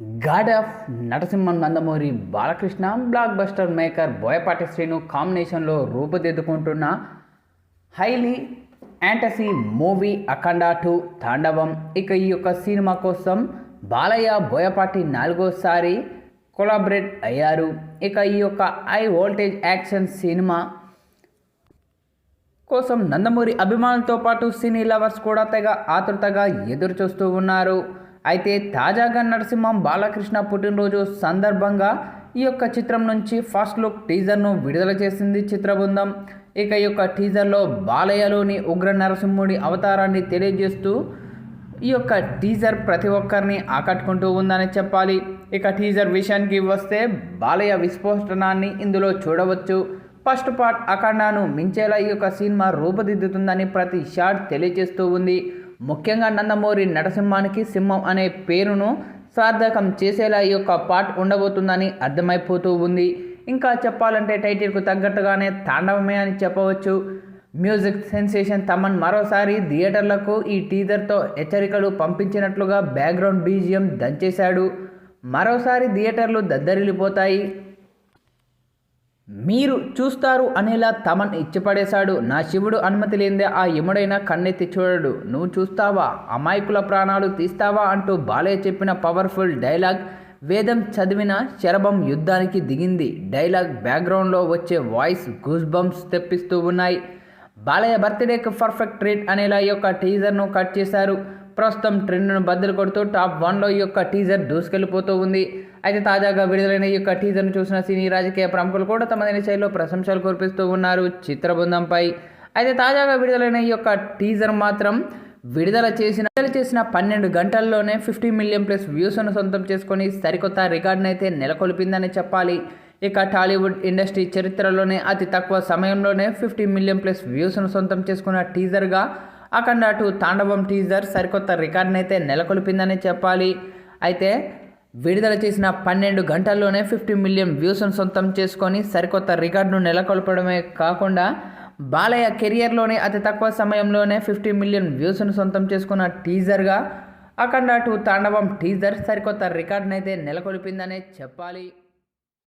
God of Narasimha Nandamuri Balakrishna blockbuster maker Boyapati Srinu కాంబినేషన్లో రూపుదిద్దుకుంటున్న highly fantasy movie Akhanda two Thandavam. ఇక ఈ యొక్క cinema కోసం బాలయ్య బోయపాటి నాలుగోసారి కొలాబరేట్ అయ్యారు. ఇక ఈ యొక్క హై వోల్టేజ్ యాక్షన్ సినిమా కోసం నందమూరి అభిమానులతో పాటు సినీ లవర్స్ కూడా తెగ ఆతృతగా ఎదురు చూస్తూ ఉన్నారు. అయితే తాజాగా నరసింహం బాలకృష్ణ పుట్టినరోజు సందర్భంగా ఈ యొక్క చిత్రం నుంచి ఫస్ట్ లుక్ టీజర్ను విడుదల చేసింది చిత్ర బృందం ఇక ఈ యొక్క టీజర్లో బాలయ్యలోని ఉగ్ర నరసింహుడి అవతారాన్ని తెలియజేస్తూ ఈ యొక్క టీజర్ ప్రతి ఒక్కరిని ఆకట్టుకుంటూ ఉందని చెప్పాలి. ఇక టీజర్ విషయానికి వస్తే బాలయ్య విస్ఫోటనాన్ని ఇందులో చూడవచ్చు. ఫస్ట్ పార్ట్ అఖండాను మించేలా ఈ యొక్క సినిమా రూపుదిద్దుతుందని ప్రతి షాట్ తెలియజేస్తూ ఉంది. ముఖ్యంగా నందమూరి నరసింహానికి సింహం అనే పేరును సార్థకం చేసేలా ఈ యొక్క పార్ట్ ఉండబోతుందని అర్థమైపోతూ ఉంది. ఇంకా చెప్పాలంటే టైటిల్కు తగ్గట్టుగానే తాండవమే అని చెప్పవచ్చు. మ్యూజిక్ సెన్సేషన్ తమన్ మరోసారి థియేటర్లకు ఈ టీజర్తో హెచ్చరికలు పంపించినట్లుగా బ్యాక్గ్రౌండ్ బీజియం దంచేశాడు. మరోసారి థియేటర్లు దద్దరిల్లిపోతాయి. మీరు చూస్తారు అనేలా తమన్ ఇచ్చిపడేశాడు. నా శివుడు అనుమతి లేనిదే ఆ యముడైనా కన్నెత్తి చూడడు. నువ్వు చూస్తావా? అమాయకుల ప్రాణాలు తీస్తావా? అంటూ బాలయ్య చెప్పిన పవర్ఫుల్ డైలాగ్ వేదం చదివిన శరభం యుద్ధానికి దిగింది. డైలాగ్ బ్యాక్గ్రౌండ్లో వచ్చే వాయిస్ గూస్ బంప్స్ తెప్పిస్తూ ఉన్నాయి. బాలయ్య బర్త్డేకి పర్ఫెక్ట్ ట్రీట్ అనేలా ఈ యొక్క టీజర్ను కట్ చేశారు. ప్రస్తుతం ట్రెండ్ను బద్దలు కొడుతూ టాప్ వన్లో ఈ యొక్క టీజర్ దూసుకెళ్ళిపోతూ ఉంది. అయితే తాజాగా విడుదలైన ఈ యొక్క టీజర్ను చూసిన సినీ రాజకీయ ప్రముఖులు కూడా తమదైన శైలిలో ప్రశంసలు కురిపిస్తూ ఉన్నారు చిత్ర బృందంపై అయితే తాజాగా విడుదలైన ఈ యొక్క టీజర్ మాత్రం విడుదల చేసిన విడుదల చేసిన పన్నెండు గంటల్లోనే ఫిఫ్టీ మిలియన్ ప్లస్ వ్యూస్ను సొంతం చేసుకొని సరికొత్త రికార్డును అయితే నెలకొల్పిందని చెప్పాలి. ఇక టాలీవుడ్ ఇండస్ట్రీ చరిత్రలోనే అతి తక్కువ సమయంలోనే ఫిఫ్టీ మిలియన్ ప్లస్ వ్యూస్ను సొంతం చేసుకున్న టీజర్గా అఖండ టూ తాండవం టీజర్ సరికొత్త రికార్డును అయితే నెలకొల్పిందని చెప్పాలి. అయితే విడుదల చేసిన పన్నెండు గంటల్లోనే ఫిఫ్టీ మిలియన్ వ్యూస్ను సొంతం చేసుకొని సరికొత్త రికార్డును నెలకొల్పడమే కాకుండా బాలయ్య కెరియర్లోనే అతి తక్కువ సమయంలోనే ఫిఫ్టీ మిలియన్ వ్యూస్ను సొంతం చేసుకున్న టీజర్గా అఖండ టూ తాండవం టీజర్ సరికొత్త రికార్డునైతే నెలకొల్పిందనే చెప్పాలి.